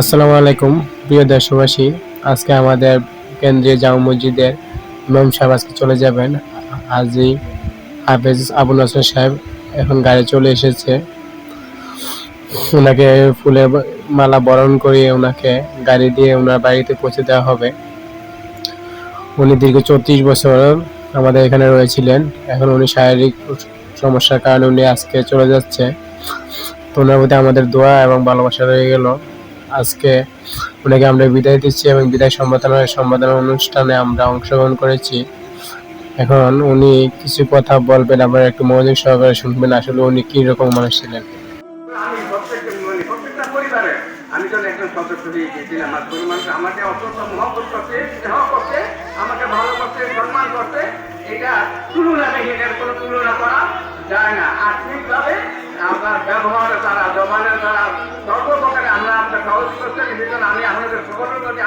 আসসালামু আলাইকুম, প্রিয় দেশবাসী। আজকে আমাদের কেন্দ্রীয় জামা মসজিদের ইমাম সাহেব আজকে চলে যাবেন। আজই হাফেজ আবু নাসর সাহেব এখন গাড়ি চলে এসেছে। ওনাকে ফুলের মালা বরণ করিয়ে ওনাকে গাড়ি দিয়ে ওনার বাড়িতে পৌঁছে দেওয়া হবে। উনি দীর্ঘ চৌত্রিশ বছর আমাদের এখানে রয়েছিলেন। এখন উনি শারীরিক সমস্যার কারণে উনি আজকে চলে যাচ্ছে। তো ওনার প্রতি আমাদের দোয়া এবং ভালোবাসা রয়ে গেল। আজকে ওনাকে আমরা বিদায় দিচ্ছি এবং বিদায় সম্বোধনা সম্বোধনা অনুষ্ঠানে আমরা অংশগ্রহণ করেছি। এখন উনি কিছু কথা বলবেন আপনারা একটু মনোযোগ সহকারে শুনবেন, আসলে উনি কি রকম মানুষ ছিলেন। আমি যখন একজন সদস্য হয়ে গিয়েছিলাম আর পরিমাণ আমাকে অত্যন্ত মহব্বত করতে, স্নেহ করতে, আমাকে ভালো করতে সম্মান করতে, এটা তুলনা নেই এটার কোনো তুলনা করা যায় না আর্থিকভাবে আপনার ব্যবহার দ্বারা জমানের দ্বারা সর্বপ্রকারে আমরা আপনার সহজ করছেন এই জন্য আমি আপনাদের সকলের প্রতি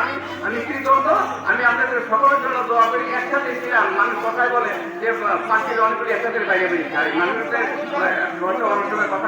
আমি কি কৃতজ্ঞ আমি আপনাদের সকলের জন্য দোয়া করি, একসাথে ছিলাম মানুষ কথায় বলে যে, পাখির অনেকগুলি একসাথে বাইরে বেরিয়েছে আর মানুষের কথা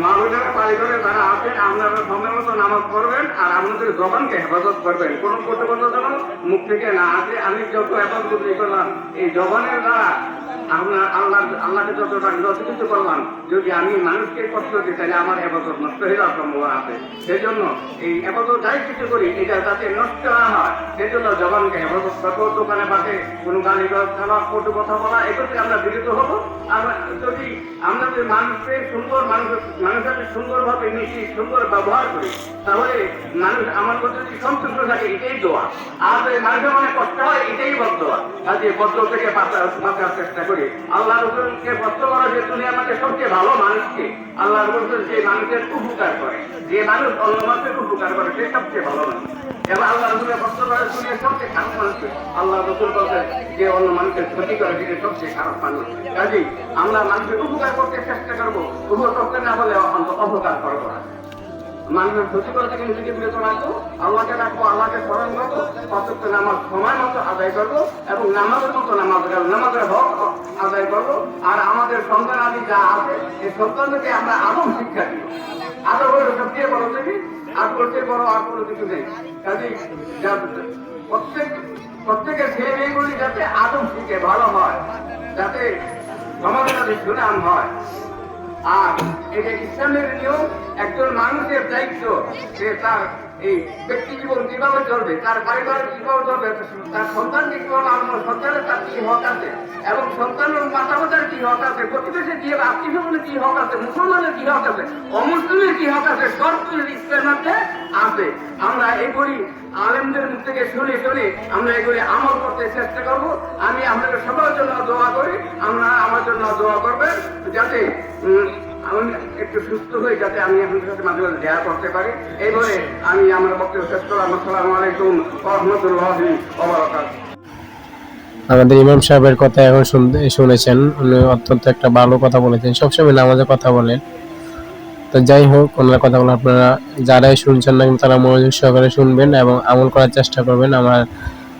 মা বোনেরা করে তারা আছেন আপনারা সময় মতো নামাজ পড়বেন আর আপনাদের জবানকে হেফাজত করবেন। কোন প্রতিবন্ধ যেন মুখ থেকে না আসে। আমি যত হেফাজত করলাম, এই জবানের দ্বারা আপনার আল্লাহ আল্লাহকে যতটা যত কিছু করলাম, যদি আমি মানুষকে কষ্ট দিই, তাহলে আমার হেফাজত নষ্ট হয়ে যাওয়ার সম্ভাবনা আছে। সেই জন্য এই হেফাজত যাই কিছু করি, এটা যাতে নষ্ট না হয়। সেই জন্য জবানকে হেফাজত করব দোকানে পাশে কোনো গালি খেলা কটু কথা বলা এগুলো আমরা বিরত হব। আর যদি আমরা যদি মানুষকে সুন্দর মানুষ মানুষের সাথে সুন্দরভাবে মিশি, সুন্দর ব্যবহার করি, তাহলে মানুষ আমার মধ্যে যদি সন্তুষ্ট থাকে, এটাই দোয়া। আর মানুষের মনে কষ্ট হয়, এটাই বদোয়া কাজে বদ্ধ থেকে বাঁচার চেষ্টা করি আল্লাহ রসুলকে বদ্ধ করা যে তুমি আমাকে সবচেয়ে ভালো মানুষকে আল্লাহ রসুল যে মানুষের উপকার করে, যে মানুষ অন্য মানুষের উপকার করে, সে সবচেয়ে ভালো মানুষ। এবং আল্লাহ রসুলের কষ্ট করে দুনিয়ার সবচেয়ে খারাপ মানুষ আল্লাহ রসুল বলছেন, যে অন্য মানুষের ক্ষতি করে সেটা সবচেয়ে খারাপ মানুষ। কাজেই আমরা মানুষের উপকার করতে চেষ্টা করব উপকার না হলে অপকার করব না। মানুষের ক্ষতি করে থেকে নিজেকে বিরত রাখব আল্লাহকে রাখব আল্লাহকে স্মরণ করব অত্যন্ত নামাজ সময় মতো আদায় করব এবং নামাজের মতো নামাজ নামাজের হক আদায় করব আর আমাদের সন্তান আদি যা আছে, এই সন্তানদেরকে আমরা আদম শিক্ষা দিই। আদম হলো সবচেয়ে বড় থেকে আর করতে বড় আর কোনো কিছু নেই। কাজে প্রত্যেক, প্রত্যেকের ছেলে মেয়েগুলি যাতে আদম শিখে, ভালো হয়, যাতে সমাজের সুনাম হয়। আর এটা ইসলামের নিয়ম একজন মানুষের দায়িত্ব সে তার এই ব্যক্তি জীবন কীভাবে চলবে, তার পারিবারিক কীভাবে চলবে, তার সন্তানকে কীভাবে আমার সন্তানের তার কি হক আছে, এবং সন্তানের মাতা পিতার কি হক আছে প্রতিবেশী কি আত্মীয় স্বজনের কি হক আছে, মুসলমানের কি হক আছে, অমুসলিমের কি হক আছে, সব কিছু ইসলামের মধ্যে আছে। আমরা এগুলি আলেমদের মুখ থেকে শুনে শুনে আমরা এগুলি আমল করতে চেষ্টা করব। আমি আপনাদের সবার জন্য দোয়া করি আমরা আমার জন্য দোয়া করবেন, যাতে আমি একটু সুস্থ হয়ে যাতে আমি আপনাদের সাথে মাঝে মাঝে দেয়া করতে পারি। এই বলে আমি আমার বক্তব্য শেষ করলাম। আসসালামু আলাইকুম রহমতুল্লাহ আমাদের ইমাম সাহেবের কথা এখন শুনেছেন। উনি অত্যন্ত একটা ভালো কথা বলেছেন। সবসময় নামাজের কথা বলেন। তো যাই হোক, ওনার কথাগুলো আপনারা যারাই শুনছেন না তারা মনোযোগ সহকারে শুনবেন এবং আমল করার চেষ্টা করবেন আমার,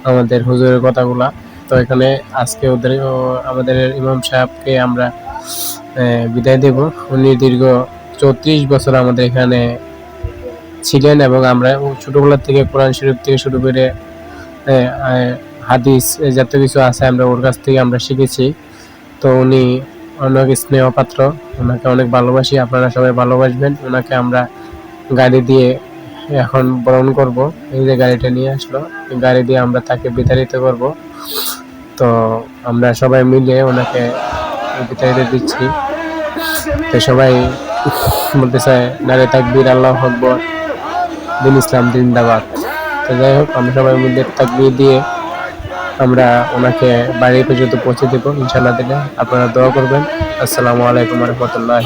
আমাদের হুজুরের কথাগুলা। তো এখানে আজকে ওদের আমাদের ইমাম সাহেবকে আমরা বিদায় দেব। উনি দীর্ঘ চৌত্রিশ বছর আমাদের এখানে ছিলেন এবং আমরা ছোটবেলা থেকে কোরআন শরীফ থেকে শুরু করে হাদিস যত কিছু আছে আমরা ওর কাছ থেকে আমরা শিখেছি। তো উনি অনেক স্নেহ পাত্র ওনাকে অনেক ভালোবাসি, আপনারা সবাই ভালোবাসবেন। ওনাকে আমরা গাড়ি দিয়ে এখন বরণ করব। এই যে গাড়িটা নিয়ে আসলো গাড়ি দিয়ে আমরা তাকে বিতাড়িত করব। তো আমরা সবাই মিলে ওনাকে বিতাড়িত দিচ্ছি। তো সবাই বলতে চায় নারে তাকবির, আল্লাহ আকবর, দিন ইসলাম জিন্দাবাদ। তো যাই হোক, আমরা সবাই মিলে তাকবির দিয়ে আমরা ওনাকে বাড়ি পর্যন্ত পৌঁছে দেবো ইনশাল্লাহ দিলে। আপনারা দোয়া করবেন। আসসালামু আলাইকুম রহমতুল্লাহ